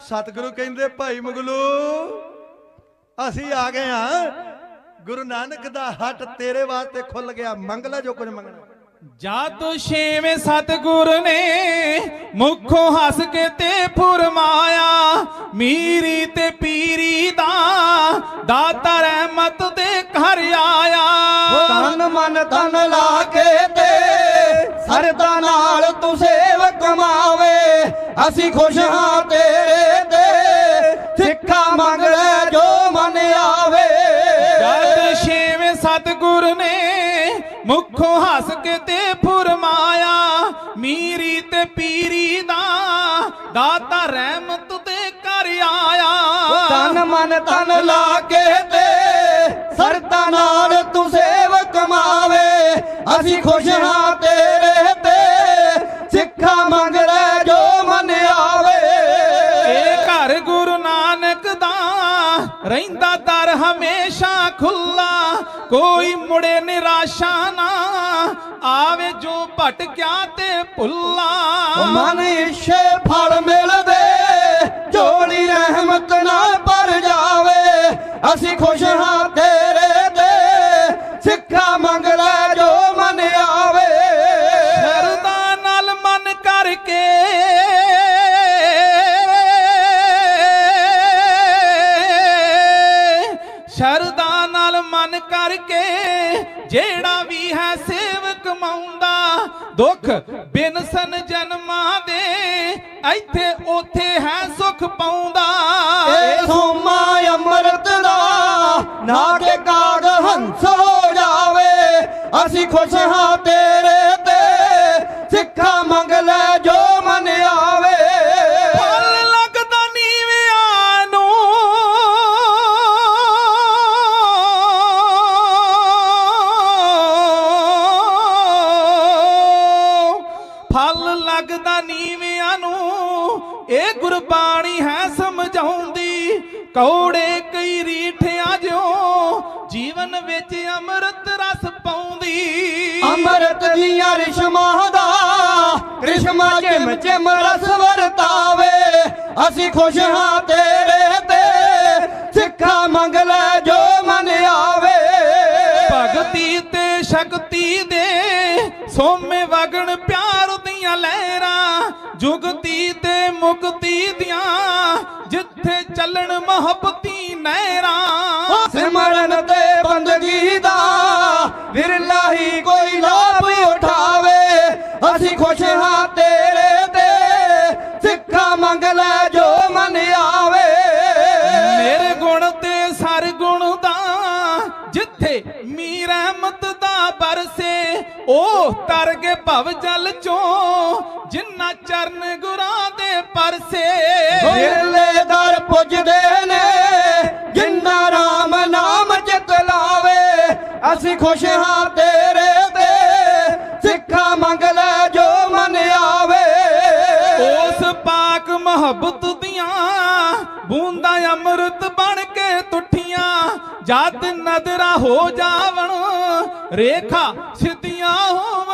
ਸਤਿਗੁਰੂ ਕਹਿੰਦੇ ਭਾਈ ਮਗਲੂ ਅਸੀਂ ਆ ਗਏ ਆ। ਗੁਰੂ ਨਾਨਕ ਦਾ ਹੱਟ ਤੇਰੇ ਵਾਸਤੇ ਖੁੱਲ ਗਿਆ। ਮੰਗ ਲੈ ਜੋ ਕੁਝ ਮੰਗਣਾ। ਜਦ ਛੇਵੇਂ ਸਤਗੁਰ ਨੇ ਮੁਖੋਂ ਹੱਸ ਕੇ ਤੇ ਫੁਰਮਾਇਆ ਮੀਰੀ ਤੇ ਪੀਰੀ ਦਾ ਦਾਤਾ ਰਹਿਮਤ ਦੇ ਘਰ ਆਇਆ। ਤਨ ਮਨ ਤਨ ਲਾ ਕੇ ਤੇ ਸਰਦਾ ਨਾਲ ਤੂੰ ਸੇਵ ਕਮਾਵੇ। ਅਸੀਂ ਖੁਸ਼ ਹਾਂ ਤੇਰੇ ਨੇ ਮੁਖੋਂ ਹੱਸ ਕੇ ਤੇ ਫੁਰਮਾਇਆ, ਮੀਰੀ ਤੇ ਪੀਰੀ ਦਾ ਦਾਤਾ ਰਹਿਮਤ ਦੇ ਘਰ ਆਇਆ। ਤਨ ਮਨ ਤਨ ਲਾ ਕੇ ਤੇ ਸਰਦਾ ਨਾਲ ਤੂੰ ਸੇਵ ਕਮਾਵੇ ਅਸੀਂ ਖੁਸ਼ ਹਾਂ ਤੇ ਰਹਿੰਦਾ ਦਰ ਹਮੇਸ਼ਾ ਖੁੱਲਾ ਕੋਈ ਮੁੜੇ ਨਿਰਾਸ਼ਾ ਨਾ। ਆਵੇ ਜੋ ਭਟਕਿਆ ਤੇ ਭੁੱਲਾ। ਮਨ ਇਛੇ ਫਲ ਮਿਲਦੇ ਝੋਲੀ ਰਹਿਮਤ ਨਾਲ ਭਰ ਜਾਵੇ। ਅਸੀਂ ਕਰਕੇ ਜਿਹੜਾ ਵੀ ਹੈ ਸੇਵਕ ਮਾਉਂਦਾ, ਦੁੱਖ ਬਿਨਸਨ ਜਨਮਾਂ ਦੇ, ਇੱਥੇ ਉਥੇ ਹੈ ਸੁਖ ਪਾਉਂਦਾ। ਏ ਸੋਮਾ ਅੰਮ੍ਰਿਤ ਦਾ ਨਾ ਕੇ ਕਾਗ ਹੰਸ ਹੋ ਜਾਵੇ, ਅਸੀਂ ਖੁਸ਼ ਹਾਂ ਤੇਰੇ ਲੱਗਦਾ ਨੀਵਿਆਂ ਨੂੰ। ਇਹ ਗੁਰਬਾਣੀ ਹੈ ਸਮਝਾਉਂਦੀ। ਕੌੜੇ ਕਈ ਰੀਠਿਆਂ ਜਿਉ ਜੀਵਨ ਵਿੱਚ ਅੰਮ੍ਰਿਤ ਰਸ ਪਾਉਂਦੀ। ਅੰਮ੍ਰਿਤ ਦੀਆਂ ਰਿਸ਼ਮਾਂ ਦਾ ਰਿਸ਼ਮਾ ਜਿਮ ਜਿਮ ਰਸ ਵਰਤਾਵੇ। ਅਸੀਂ ਖੁਸ਼ ਹਾਂ ਤੇਰੇ ਤੇ ਸਿੱਖਾ ਮੰਗ ਲੈ ਜੋ ਮਨ ਆਵੇ। ਭਗਤੀ ਤੇ ਸ਼ਕਤੀ ਦੇ ਸੋਮੇ ਵਗਣ ਪਿਆਰ ਦੀਆਂ ਲਹਿਰਾਂ, ਜੁਗਤੀ ਤੇ ਮੁਕਤੀ ਦੀਆਂ, ਜਿੱਥੇ ਚੱਲਣ ਮੁਹੱਬਤੀ ਨਹਿਰਾਂ। ਸਿਮਰਨ ਤੇ ਬੰਦਗੀ ਦਾ ਵਿਰਲਾ ਹੀ ਕੋਈ ਲਾਭ ਉਠਾ ਉਹ ਤਰ ਕੇ ਭਵ ਜਲ ਚੋਂ ਜਿੰਨਾ ਚਰਨ ਗੁਰਾਂ ਦੇ ਪਰਸੇ। ਵਿਰਲੇ ਦਰ ਪੁੱਜਦੇ ਨੇ ਜਿੰਨਾ ਰਾਮ ਨਾਮ ਚਿਤ ਲਾਵੇ ਅਸੀਂ ਖੁਸ਼ ਹਾਂ ਤੇਰੇ ਤੇ ਸਿੱਖਾ ਮੰਗ ਲੈ ਜੋ ਮਨ ਆਵੇ। ਉਸ ਪਾਕ ਮੁਹੱਬਤ ਦੀਆਂ ਬੂੰਦਾਂ ਅੰਮ੍ਰਿਤ ਜਦ ਨਦਰਾ ਹੋ ਜਾਵਣ ਰੇਖਾ ਸਿੱਧੀਆਂ ਹੋ